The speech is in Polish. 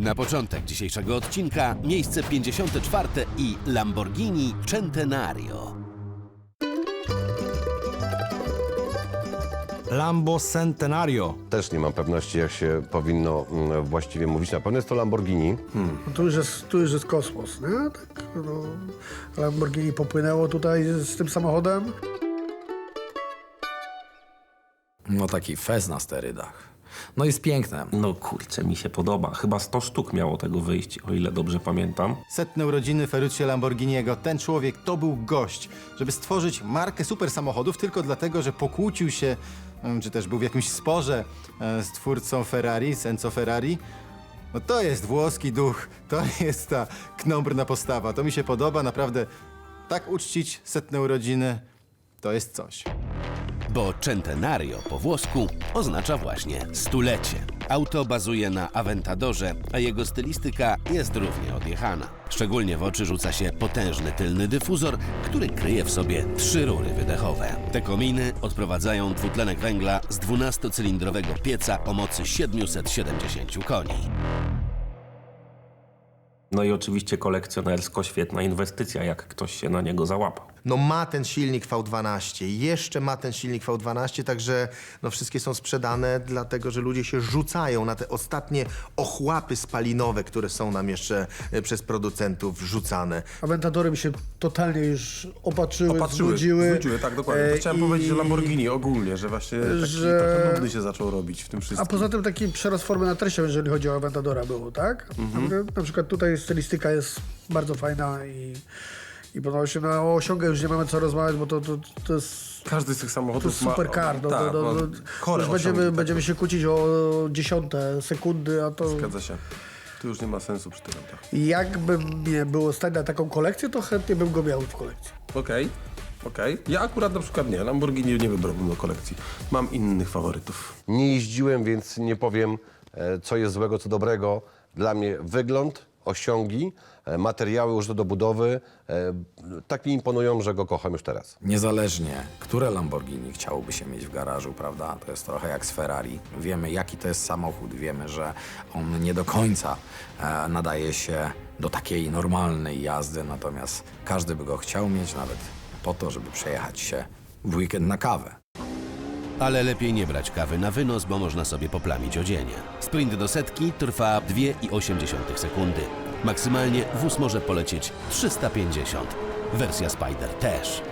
Na początek dzisiejszego odcinka miejsce 54 i Lamborghini Centenario. Lambo Centenario. Też nie mam pewności, jak się powinno mm, właściwie mówić. Na pewno jest to Lamborghini. No tu, już jest, tu już jest kosmos, nie? Tak, no, Lamborghini popłynęło tutaj z tym samochodem. No taki fez na sterydach. No jest piękne. No kurczę, mi się podoba. Chyba 100 sztuk miało tego wyjść, o ile dobrze pamiętam. Setne urodziny Ferruccio Lamborghiniego. Ten człowiek to był gość, żeby stworzyć markę super samochodów tylko dlatego, że pokłócił się, czy też był w jakimś sporze e, z twórcą Ferrari, z Enzo Ferrari. No to jest włoski duch, to jest ta knombrna postawa. To mi się podoba, naprawdę tak uczcić setne urodziny to jest coś. Bo Centenario po włosku oznacza właśnie stulecie. Auto bazuje na Aventadorze, a jego stylistyka jest równie odjechana. Szczególnie w oczy rzuca się potężny tylny dyfuzor, który kryje w sobie trzy rury wydechowe. Te kominy odprowadzają dwutlenek węgla z 12-cylindrowego pieca o mocy 770 koni. No i oczywiście kolekcjonersko świetna inwestycja, jak ktoś się na niego załapał. No ma ten silnik V12, jeszcze ma ten silnik V12, także no wszystkie są sprzedane, dlatego że ludzie się rzucają na te ostatnie ochłapy spalinowe, które są nam jeszcze e, przez producentów rzucane. Aventadory mi się totalnie już opatrzyły, Opatrzyły, znudziły. znudziły, tak dokładnie. E, Chciałem i- powiedzieć, że Lamborghini ogólnie, że właśnie taki że- trochę nudny się zaczął robić w tym wszystkim. A poza tym taki przerost formy na treścią, jeżeli chodzi o Aventadora było, tak? Mhm. Na przykład tutaj stylistyka jest bardzo fajna i, i podoba się. No, o osiągę już nie mamy co rozmawiać, bo to, to, to jest Każdy z tych To samochodów jest ma... super car. No, tak, no, no, no, już będziemy, osiągi, będziemy tak. się kłócić o dziesiąte sekundy, a to Zgadza się. Tu już nie ma sensu przy tych autach. jakby mnie było stać na taką kolekcję, to chętnie bym go miał w kolekcji. Okej, okej. Ja akurat na przykład nie. Lamborghini nie wybrałbym do kolekcji. Mam innych faworytów. Nie jeździłem, więc nie powiem, e, co jest złego, co dobrego. Dla mnie wygląd, osiągi, e, materiały użyte do budowy e, tak mi imponują, że go kocham już teraz. Niezależnie, które Lamborghini chciałoby się mieć w garażu, prawda? To jest trochę jak z Ferrari. Wiemy, jaki to jest samochód, wiemy, że on nie do końca e, nadaje się do takiej normalnej jazdy, natomiast każdy by go chciał mieć, nawet po to, żeby przejechać się w weekend na kawę. Ale lepiej nie brać kawy na wynos, bo można sobie poplamić odzienie. Sprint do setki trwa 2,8 sekundy. Maksymalnie wóz może polecieć 350. Wersja Spider też.